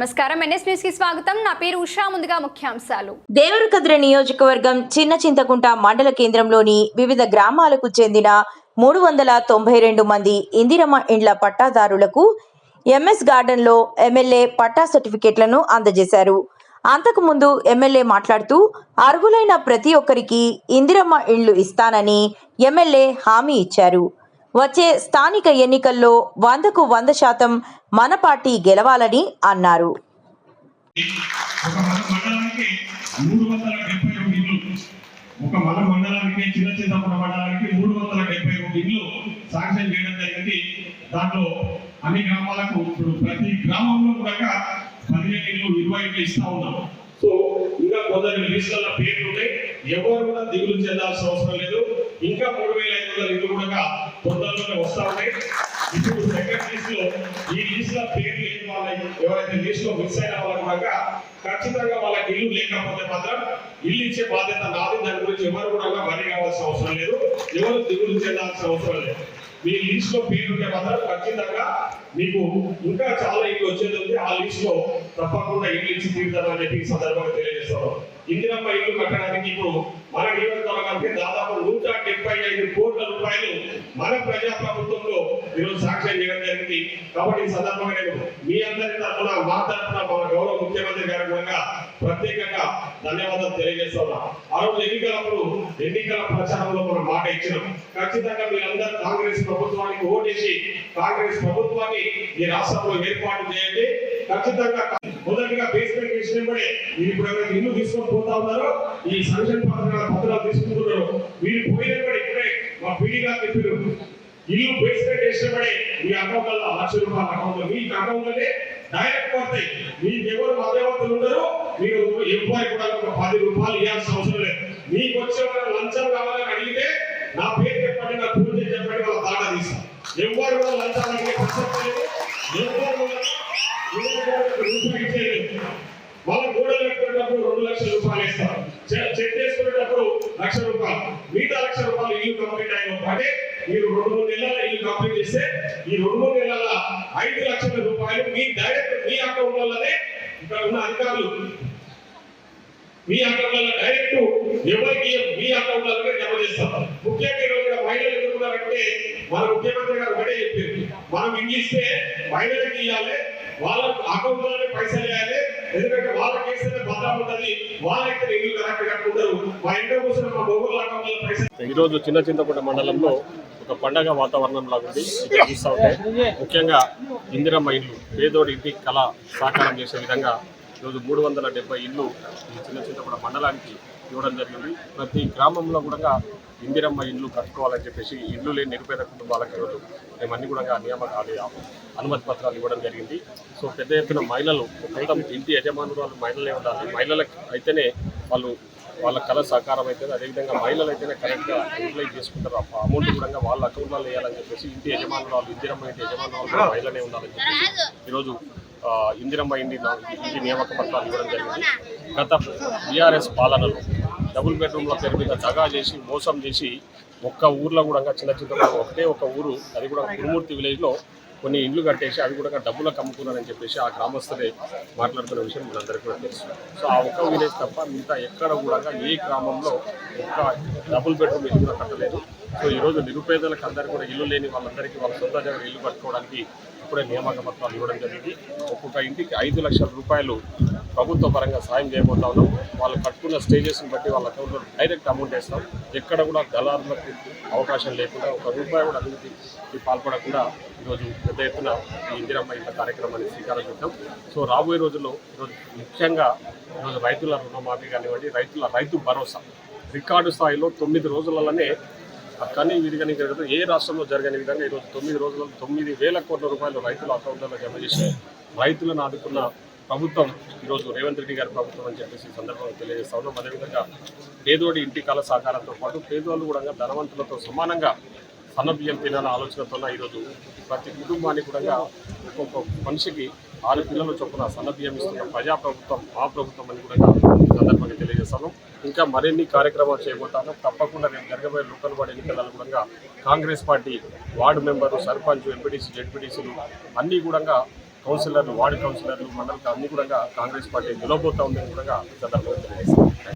నమస్కారం. ఎన్ఎస్ న్యూస్కి స్వాగతం. నా పేరు ఉషా. ముందుగా ముఖ్యాంశాలు. దేవరకద్ర నియోజకవర్గం చిన్న చింతకుంట మండల కేంద్రంలోని వివిధ గ్రామాలకు చెందిన మూడు వందల తొంభై రెండు మంది ఇందిరమ్మ ఇండ్ల పట్టాదారులకు ఎంఎస్ గార్డెన్లో ఎమ్మెల్యే పట్టా సర్టిఫికెట్లను అందజేశారు. అంతకుముందు ఎమ్మెల్యే మాట్లాడుతూ అర్హులైన ప్రతి ఒక్కరికి ఇందిరమ్మ ఇండ్లు ఇస్తానని ఎమ్మెల్యే హామీ ఇచ్చారు. వచ్చే స్థానిక ఎన్నికల్లో వందకు వంద శాతం మన పార్టీ గెలవాలని అన్నారు. ఒక మన మండలానికి చిన్న మండలానికి మూడు వందల డెబ్బై ఇల్లు శాంక్షన్ చేయడం జరిగింది. దాంట్లో అన్ని గ్రామాలకు ఇప్పుడు ప్రతి గ్రామంలో కూడా పదిహేను ఇల్లు ఇరవై ఇల్లు ఇస్తా ఉన్నాం. సో ఇంకా కొందరు లిస్టుల పేర్లు ఉన్నాయి ఎవరు కూడా దిగులు చెందాల్సిన అవసరం లేదు. ఇంకా మూడు వేల ఐదు వందల ఇల్లు కూడా తొందరలోనే వస్తా ఉన్నాయి. ఇప్పుడు సెకండ్ లిస్ట్లో ఈ లిస్ట్లో పేరు లేని వాళ్ళ ఎవరైతే లిస్ట్లో మిస్ అయిన వాళ్ళు కూడా ఖచ్చితంగా వాళ్ళకి ఇల్లు లేకపోతే మాత్రం ఇల్లు ఇచ్చే బాధ్యత నాది. దాని గురించి ఎవరు కూడా వరి కావాల్సిన అవసరం లేదు. ఎవరు దిగులు చెందాల్సిన అవసరం లేదు. మీ లిస్ట్లో పేరు ఉంటే మాత్రం ఖచ్చితంగా మీకు ఇంకా చాలా ఇల్లు వచ్చేది ఉంది. ఆ లిస్ట్లో తప్పకుండా ఇల్లు ఇచ్చి తీరుతారని చెప్పి సందర్భంగా తెలియజేస్తాను ఇందిరమ్మ ఇల్లు కట్టడానికి ఇప్పుడు మన మనకి దాదాపు నూట డెబ్బై ఐదు కోట్ల రూపాయలు మన ప్రజా ప్రభుత్వంలో ఈరోజు సాక్ష్యం చేయడం జరిగింది. కాబట్టి ఈ సందర్భంగా నేను మీ అందరి తరఫున మా తరఫున మన గౌరవ ముఖ్యమంత్రి గారి కూడా ప్రత్యేకంగా ధన్యవాదాలు తెలియజేస్తున్నా. ఆ రోజు ఎన్నికలప్పుడు ఎన్నికల ప్రచారంలో మనం మాట ఇచ్చినాం. ఖచ్చితంగా మీరందరూ కాంగ్రెస్ ప్రభుత్వానికి ఓటేసి కాంగ్రెస్ ప్రభుత్వాన్ని ఈ రాష్ట్రంలో ఏర్పాటు చేయండి. ఖచ్చితంగా మొదటిగా బేస్మెంట్ వేసినప్పుడే మీరు ఇప్పుడు ఎవరైతే ఇల్లు తీసుకొని పోతా ఉన్నారో ఈ సంక్షేమ పథకాల పత్రాలు తీసుకుంటున్నారో మీరు కూడా ఇప్పుడే మా పీడీ గారు చెప్పారు. ఇల్లు బేస్మెంట్ వేసినప్పుడే మీ అకౌంట్ లక్ష రూపాయల అకౌంట్ మీ అకౌంట్లోనే డైరెక్ట్ పడతాయి. మీకు ఎవరు మధ్యవర్తులు ఉండరు మీరు ఎంప్లాయ్ కూడా ఒక పది రూపాయలు ఇవ్వాల్సిన అవసరం లేదు. మీకు వచ్చే లంచం కావాలని అడిగితే నా పేరు చెప్పండి నా పూర్తి చెప్పండి వాళ్ళ తాడా తీస్తాం. ఎవరు కూడా లంచం అడిగే ప్రసక్తి లేదు. ఎవరు కూడా రూపాయి ఇచ్చేయలేదు వాళ్ళ గోడలు కట్టుకునేటప్పుడు రెండు లక్షల రూపాయలు ఇస్తారు చె- చెక్ చేసుకునేటప్పుడు లక్ష రూపాయలు. మిగతా లక్ష రూపాయలు ఇల్లు కంప్లీట్ అయిన అంటే మీరు రెండు మూడు నెలల ఇల్లు కంప్లీట్ చేస్తే ఈ రెండు మూడు నెలల ఐదు లక్షల రూపాయలు మీ డైరెక్ట్ మీ అకౌంట్ వల్లనే ఇక్కడ ఉన్న అధికారులు. మీ అకౌంట్లలో డైరెక్ట్ ఎవరికి మీ అకౌంట్లలోనే జమ చేస్తారు. ముఖ్యంగా ఈరోజు మహిళలు ఎదుర్కొన్నారంటే మన ముఖ్యమంత్రి గారు ఒకటే చెప్పారు. మనం ఇల్లు ఇస్తే మహిళలకు ఇవ్వాలి వాళ్ళ అకౌంట్లోనే పైసలు వేయాలి ఎందుకంటే వాళ్ళ వేస్తేనే భద్రత ఉంటుంది. ఇక్కడ ఇల్లు కరెక్ట్ ఈరోజు చిన్న చింతకుంట మండలంలో ఒక పండగ వాతావరణం లాగా ఉంది ఇక్కడ చూస్తూ ఉంటే ముఖ్యంగా ఇందిరమ్మ ఇల్లు పేదోడి ఇంటి కళ సాకారం చేసే విధంగా ఈరోజు మూడు వందల డెబ్బై ఇల్లు ఈ చిన్న చింతకుంట మండలానికి ఇవ్వడం జరిగింది. ప్రతి గ్రామంలో కూడా ఇందిరమ్మ ఇల్లు కట్టుకోవాలని చెప్పేసి ఇల్లు లేని నిరుపేద కుటుంబాలకు ఈరోజు మేము అన్ని కూడా నియామకాలు అనుమతి పత్రాలు ఇవ్వడం జరిగింది. సో పెద్ద ఎత్తున మహిళలు మొత్తం ఇంటి యజమానురాలు మహిళలే ఉండాలి. మహిళలకు అయితేనే వాళ్ళు వాళ్ళ కళ సహకారం అవుతుంది అదేవిధంగా మహిళలు అయితేనే కరెక్ట్గా యూటిలైజ్ చేసుకుంటారు. ఆ అమౌంట్ కూడా వాళ్ళ అకౌంట్లో వేయాలని చెప్పేసి ఇంటి యజమానురాలు ఇందిరమ్మ ఇంటి యజమానులు కూడా మహిళనే ఉండాలని చెప్పేసి ఈరోజు ఇందిరమ్మ ఇంటి ఇంటి నియామక పత్రాలు ఇవ్వడం జరిగింది. గత బీఆర్ఎస్ పాలనలో డబుల్ బెడ్రూమ్ల పేరు మీద దగా చేసి మోసం చేసి ఒక్క ఊర్లో కూడా చిన్న చిన్న ఒకటే ఒక ఊరు అది కూడా కురుమూర్తి విలేజ్లో కొన్ని ఇండ్లు కట్టేసి అవి కూడా డబ్బులకు అమ్ముకున్నారని చెప్పేసి ఆ గ్రామస్తులే మాట్లాడుతున్న విషయం మనందరికీ కూడా తెలుసు. సో ఆ ఒక్క విలేజ్ తప్ప మిగతా ఎక్కడ కూడా ఏ గ్రామంలో ఒక్క డబుల్ బెడ్రూమ్ ఇల్లు కూడా కట్టలేదు. సో ఈరోజు నిరుపేదలకు అందరికీ కూడా ఇల్లు లేని వాళ్ళందరికీ వాళ్ళ సొంత దగ్గర ఇల్లు కట్టుకోవడానికి ఇప్పుడే నియామక పత్రాలు ఇవ్వడం జరిగింది. ఒక్కొక్క ఇంటికి ఐదు లక్షల రూపాయలు ప్రభుత్వ పరంగా సాయం చేయబోతా ఉన్నాం. వాళ్ళు కట్టుకున్న స్టేజెస్ని బట్టి వాళ్ళ అకౌంట్లో డైరెక్ట్ అమౌంట్ వేస్తాం. ఎక్కడ కూడా దళారులకు అవకాశం లేకుండా ఒక రూపాయి కూడా అభివృద్ధికి పాల్పడకుండా ఈరోజు పెద్ద ఎత్తున ఈ ఇందిరమ్మ ఇంత కార్యక్రమాన్ని శ్రీకారం చుట్టాం సో రాబోయే రోజుల్లో ఈరోజు ముఖ్యంగా ఈరోజు రైతుల రుణమాఫీ కానివ్వండి రైతుల రైతు భరోసా రికార్డు స్థాయిలో తొమ్మిది రోజులలోనే కానీ విధిగాని జరగదు. ఏ రాష్ట్రంలో జరగని విధంగా ఈరోజు తొమ్మిది రోజుల తొమ్మిది వేల కోట్ల రూపాయలు రైతుల అకౌంట్లలో జమ చేసి రైతులను ఆదుకున్న ప్రభుత్వం ఈరోజు రేవంత్ రెడ్డి గారి ప్రభుత్వం అని చెప్పేసి ఈ సందర్భంగా తెలియజేస్తా ఉన్నాం. అదేవిధంగా పేదోడి ఇంటి కళ సహకారంతో పాటు పేదోళ్ళు కూడా ధనవంతులతో సమానంగా సన్న బియ్యం తినాలనే ఆలోచనతో ఈరోజు ప్రతి కుటుంబానికి కూడా ఒక్కొక్క మనిషికి ఆరు పిల్లలు చొప్పున సన్నబియ్యం ఇస్తున్న ప్రజా ప్రభుత్వం మా ప్రభుత్వం అని కూడా ఈ సందర్భంగా తెలియజేస్తాను ఇంకా మరిన్ని కార్యక్రమాలు చేయబోతాను. తప్పకుండా నేను జరగబోయే లోకల్ వార్డు ఎన్నికలలో కూడా Congress party ward member sarpanch MPTC జెడ్పీటీసీలు అన్నీ కూడా కౌన్సిలర్లు వార్డు కౌన్సిలర్లు మండల అన్ని కూడా కాంగ్రెస్ పార్టీ నిలబోతా ఉందని కూడా సందర్భంగా తెలియజేస్తాం